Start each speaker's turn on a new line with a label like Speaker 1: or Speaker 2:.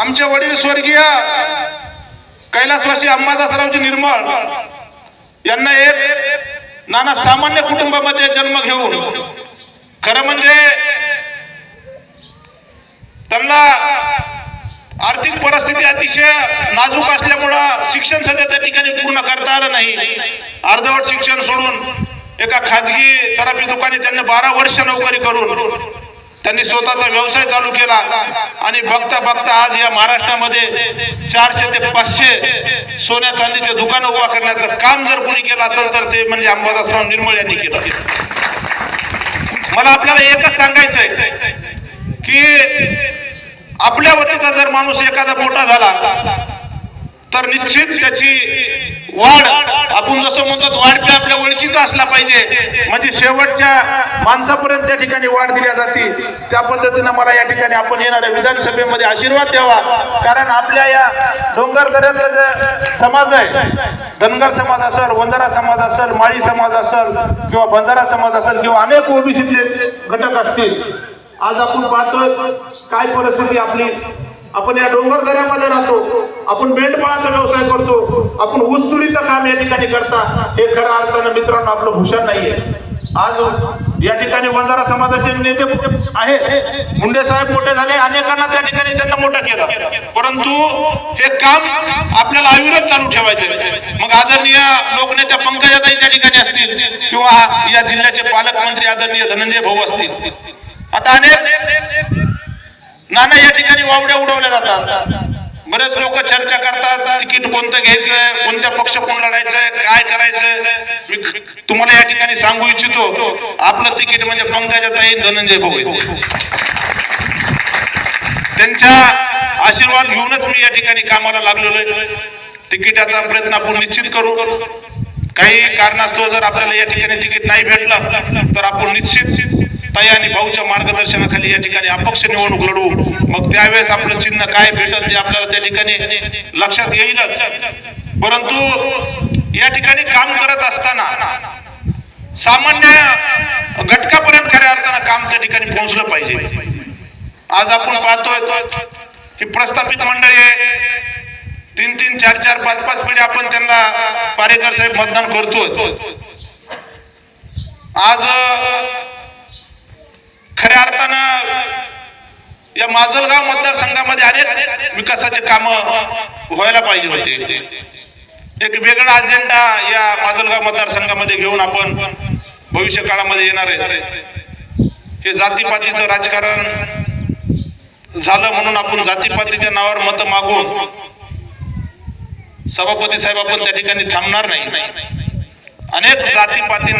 Speaker 1: आमचे वडील स्वर्गीय कैलासवासी अंबादासरावजी निर्मळ यांना एक नाना सामान्य कुटुंबामध्ये जन्म घेऊन खरं म्हणजे त्यांना आर्थिक परिस्थिती अतिशय नाजूक असल्यामुळं शिक्षण सध्या त्या ठिकाणी पूर्ण करता आलं नाही. अर्धवट शिक्षण सोडून एका खाजगी सराफी दुकानी त्यांनी बारा वर्ष नोकरी करून त्यांनी स्वतःचा व्यवसाय चालू केला. आणि बघता बघता आज या महाराष्ट्रामध्ये चारशे ते पाचशे सोन्या चांदीचे दुकान उभा करण्याचं काम जर कोणी केलं असेल तर ते म्हणजे अंबादासराव निर्मळ यांनी केलं. मला आपल्याला एकच सांगायचंय की आपल्या वतीचा जर माणूस एखादा मोठा झाला तर निश्चित त्याची वाढ. आपण जसं म्हणतात वाढ बी आपल्या ओळखीचा असला पाहिजे. म्हणजे शेवटच्या माणसापर्यंत त्या ठिकाणी वाढ दिल्या जाते. त्या पद्धतीनं मला या ठिकाणी आपण येणाऱ्या विधानसभेमध्ये आशीर्वाद द्यावा. कारण आपल्या या डोंगर दऱ्यातला जे समाज आहे धनगर समाज असेल वंजारा समाज असेल माळी समाज असेल किंवा बंजारा समाज असेल किंवा अनेक ओबीसीतले घटक असतील आज आपण पाहतोय काय परिस्थिती आपली. आपण या डोंगर दऱ्यामध्ये राहतो. आपण मेंढपाळाचा व्यवसाय करतो. आपण ऊसतोडीचं काम या ठिकाणी करता. हे खऱ्या अर्थानं मित्रांनो आपलं भूषण नाहीये. आज या ठिकाणी वंजारा समाजाचे नेते आहेत. मुंडे साहेब मोठे झाले. अनेकांना त्या ठिकाणी त्यांना मोठं केलं. परंतु हे काम आपल्याला अविरत चालू ठेवायचं मग आदरणीय लोकनेत्या पंकजाताई त्या ठिकाणी असतील किंवा या जिल्ह्याचे पालकमंत्री आदरणीय धनंजय भाऊ असतील. आता अनेक नाना या ठिकाणी वावड्या उडवल्या जातात. बरेच लोक चर्चा करतात तिकीट कोणतं घ्यायचंय कोणत्या पक्ष कोण लढायचंय काय करायचंय. मी तुम्हाला या ठिकाणी सांगू इच्छितो आपलं तिकीट म्हणजे पंकजाताई धनंजय भाऊ त्यांच्या आशीर्वाद घेऊनच मी या ठिकाणी कामाला लागलेलो आहे. तिकिटाचा प्रयत्न आपण निश्चित करू. काही कारणास्तव जर आपल्याला या ठिकाणी तिकीट नाही भेटलं तर आपण निश्चित ताई आणि भाऊच्या मार्गदर्शनाखाली या ठिकाणी अपक्ष निवडणूक लढवू मग त्यावेळेस आपलं चिन्ह काय भेटल ते आपल्याला त्या ठिकाणी लक्षात येईलच. परंतु या ठिकाणी काम करत असताना सामान्य घटकापर्यंत खऱ्या अर्थानं काम त्या ठिकाणी पोहोचलं पाहिजे. आज आपण पाहतोय की प्रस्थापित मंडळी आहे तीन तीन चार चार पाच पाच पिढी आपण त्यांना पारेकर साहेब मतदान करतो आज खऱ्या अर्थानं या माजलगाव मतदारसंघामध्ये अनेक विकासाचे काम व्हायला पाहिजे होते. एक वेगळा अजेंडा या माजलगाव मतदारसंघामध्ये घेऊन आपण भविष्य काळामध्ये येणार आहे. हे जातीपातीचं राजकारण झालं म्हणून आपण जातीपातीच्या नावावर मत मागून सभापती साहेब आपण त्या ठिकाणी थांबणार नाही. अनेक जातीपाती